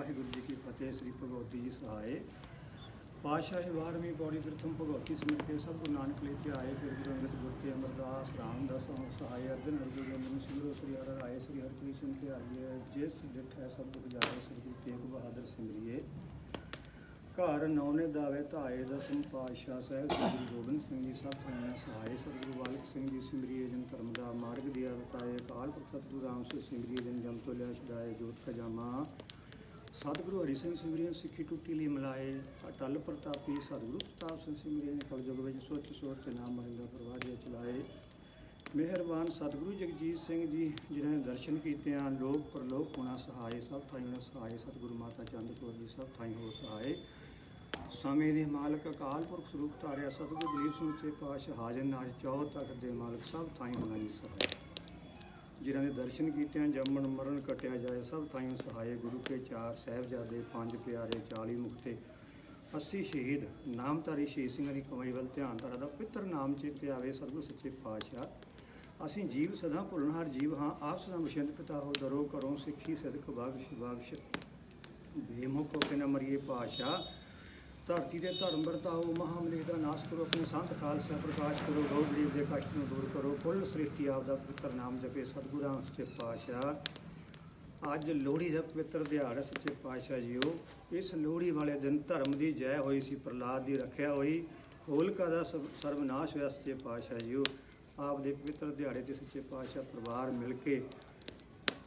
ਵਾਹਿਗੁਰੂ ਜੀ ਕੀ ਫਤਿਹ, ਸ੍ਰੀ ਭਗਵਤੀ ਜੀ ਸਹਾਏ। ਪਾਤਸ਼ਾਹੀ 12ਵੀਂ ਪੌੜੀ ਪ੍ਰਥਮ ਭਗਵਤੀ ਸਮਿਤ ਕੇ ਸਭ ਗੁਰੂ ਨਾਨਕ ਲੈ ਕੇ ਆਏ। ਫਿਰ ਗੁਰੂ ਅੰਗਦ ਗੁਰ ਤੇ ਅਮਰਦਾਸ ਰਾਮਦਾਸ ਸਹਾਏ ਅਰਜਨ ਹਰਿ ਗੋਬਿੰਦ ਸਿੰਘੋ ਸ੍ਰੀ ਹਰਿ ਰਾਏ ਸ੍ਰੀ ਹਰਿ ਕ੍ਰਿਸ਼ਨ ਤੇ ਆਈਏ। ਜਿਸ ਡਿਠ ਹੈ ਸਭ ਦੁਖ ਜਾਏ, ਸ੍ਰੀ ਗੁਰੂ ਤੇਗ ਬਹਾਦਰ ਸਿਮਰਿਏ। ਘਰ ਨੌਨੇ ਦਾਵੇ ਧਾਏ, ਦਸਮ ਪਾਤਸ਼ਾਹ ਸਾਹਿਬ, ਸ੍ਰੀ ਗੁਰੂ ਗੋਬਿੰਦ ਸਿੰਘ ਜੀ ਸਭ ਤੋਂ ਸਹਾਏ। ਸਤਿਗੁਰੂ ਬਾਲਕ ਸਿੰਘ ਜੀ ਸਿਮਰਿਏ ਜਨ ਧਰਮ ਦਾ ਮਾਰਗ ਦਿਆ ਬਤਾਏ। ਅਕਾਲ ਪੁਰਖ ਸਤਿਗੁਰੂ ਰਾਮ ਸੇ ਸਿਮਰਿਏ ਜਨ ਜਮ ਤੋਂ ਲਿਆ ਛਡਾਏ ਜੋਤ ਖਜਾਮਾ ਸਤਿਗੁਰੂ ਹਰੀ ਸਿੰਘ ਸਿਮਰਿਏ ਸਿੱਖੀ ਟੁੱਟੀ ਲਈ ਮਲਾਏ ਅਟਲ ਪ੍ਰਤਾਪੀ ਸਤਿਗੁਰੂ ਪ੍ਰਤਾਪ ਸਿੰਘ ਸਿਮਰਿਏ ਨੇ ਕਲਯੁਗ ਵਿੱਚ ਸੋਚ ਸੋਚ ਤੇ ਨਾਮ ਮਹਿੰਦਾ ਪ੍ਰਵਾਜਿਆ ਚਲਾਏ। ਮਿਹਰਬਾਨ ਸਤਿਗੁਰੂ ਜਗਜੀਤ ਸਿੰਘ ਜੀ, ਜਿਨ੍ਹਾਂ ਨੇ ਦਰਸ਼ਨ ਕੀਤੇ ਆ, ਲੋਕ ਪਰਲੋਕ ਹੋਣਾ ਸਹਾਏ, ਸਭ ਥਾਈਂ ਹੋਣਾ ਸਹਾਏ, ਸਤਿਗੁਰੂ ਮਾਤਾ ਚੰਦ ਕੌਰ ਜੀ ਸਭ ਥਾਈਂ ਹੋ ਸਹਾਏ। ਸਮੇਂ ਦੇ ਮਾਲਕ ਅਕਾਲ ਪੁਰਖ ਸਰੂਪ ਧਾਰਿਆ ਸਤਿਗੁਰੂ ਦਲੀਪ ਸਿੰਘ ਤੇ ਪਾਤਸ਼ਾਹ ਹਾਜ਼ਰ ਨਾਲ ਚੌਹ ਤੱਕ ਦੇ ਮਾਲਕ ਸਭ ਥਾਈਂ ਹੋਣਾ ਜੀ ਸਹਾਏ। ਜਿਨ੍ਹਾਂ ਦੇ ਦਰਸ਼ਨ ਕੀਤਿਆਂ ਜੰਮਣ, ਮਰਨ, ਕਟਿਆ ਜਾਏ, ਸਭ ਥਾਈਂ ਸਹਾਏ ਗੁਰੂ ਕੇ ਚਾਰ ਸਾਹਿਬਜ਼ਾਦੇ, ਪੰਜ ਪਿਆਰੇ 40 ਮੁਕਤੇ 80 ਸ਼ਹੀਦ, ਨਾਮਧਾਰੀ ਸ਼ਹੀਦ ਸਿੰਘਾਂ ਦੀ ਕਮਾਈ ਵੱਲ ਧਿਆਨ ਧਾਰਾ ਦਾ ਪਿੱਤਰ ਨਾਮ ਚੇਤੇ ਆਵੇ ਸਤਿਗੁਰੂ ਸੱਚੇ ਪਾਤਸ਼ਾਹ। ਅਸੀਂ ਜੀਵ ਸਦਾ ਭੁੱਲਣਹਾਰ ਜੀਵ ਹਾਂ, ਆਪ ਸਦਾ ਮਸ਼ਿੰਦ ਪਿਤਾ ਹੋ, ਦਰੋ ਕਰੋ ਸਿੱਖੀ, ਸਦਕ, ਬਖਸ਼ ਬਖਸ਼, ਬੇਮੁਖ ਹੋ ਕੇ ਨਾ ਮਰੀਏ ਪਾਤਸ਼ਾਹ। ਧਰਤੀ ਦੇ ਧਰਮ ਵਰਤਾਓ ਮਹਾਮਲੇਖ ਦਾ ਨਾਸ਼ ਕਰੋ, ਆਪਣੇ ਸੰਤ ਖਾਲਸਾ ਪ੍ਰਕਾਸ਼ ਕਰੋ ਗੋ ਗਰੀਬ ਦੇ ਕਸ਼ਟ ਨੂੰ ਦੂਰ ਕਰੋ, ਕੁੱਲ ਸ੍ਰਿਸ਼ਟੀ ਆਪ ਦਾ ਪਵਿੱਤਰ ਨਾਮ ਜਪੇ, ਸਤਿਗੁਰਾਂ ਸੱਚੇ ਪਾਤਸ਼ਾਹ। ਅੱਜ ਲੋਹੜੀ ਦਾ ਪਵਿੱਤਰ ਦਿਹਾੜਾ ਸੱਚੇ ਪਾਤਸ਼ਾਹ ਜੀਓ। ਇਸ ਲੋਹੜੀ ਵਾਲੇ ਦਿਨ ਧਰਮ ਦੀ ਜੈ ਹੋਈ ਸੀ ਪ੍ਰਲਾਦ ਦੀ ਰੱਖਿਆ ਹੋਈ। ਹੋਲਕਾ ਦਾ ਸਭ- ਸਰਵਨਾਸ਼ ਹੋਇਆ, ਸੱਚੇ ਪਾਤਸ਼ਾਹ ਜੀਓ। ਆਪ ਦੇ ਪਵਿੱਤਰ ਦਿਹਾੜੇ ਤੇ ਸੱਚੇ ਪਾਤਸ਼ਾਹ ਪਰਿਵਾਰ ਮਿਲ ਕੇ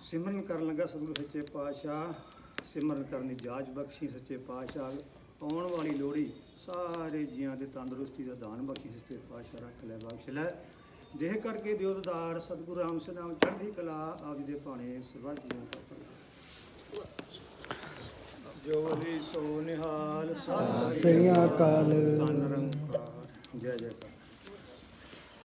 ਸਿਮਰਨ ਕਰਨ ਲੱਗਾ, ਸਤਿਗੁਰੂ ਸੱਚੇ ਪਾਤਸ਼ਾਹ। ਸਿਮਰਨ ਕਰਨ ਦੀ ਜਾਚ ਬਖਸ਼ੀ, ਸੱਚੇ ਪਾਤਸ਼ਾਹ ਆਉਣ ਵਾਲੀ ਲੋਹੜੀ ਸਾਰੇ ਜੀਆਂ ਦੇ ਤੰਦਰੁਸਤੀ ਦਾ ਦਾਨ ਬਖਸ਼ੀ ਸੱਚੇ ਪਾਤਸ਼ਾਹ ਰੱਖ ਲੈ ਬਖਸ਼ ਲੈ। ਦੇਹ ਕਰਕੇ ਦਿਓ ਦਾਰ ਸਤਿਗੁਰੂ ਰਾਮ ਸੇ ਨਾਮ ਚੜ੍ਹਦੀ ਕਲਾ ਆਪ ਦੇ ਭਾਣੇ ਸਰਬੱਤ ਦਾ ਭਲਾ। ਜੋ ਵੀ ਸੋ ਨਿਹਾਲ ਸਤਿ ਸ੍ਰੀ ਅਕਾਲ। ਧੰਨ ਰੰਕਾਰ ਜੈ ਜੈ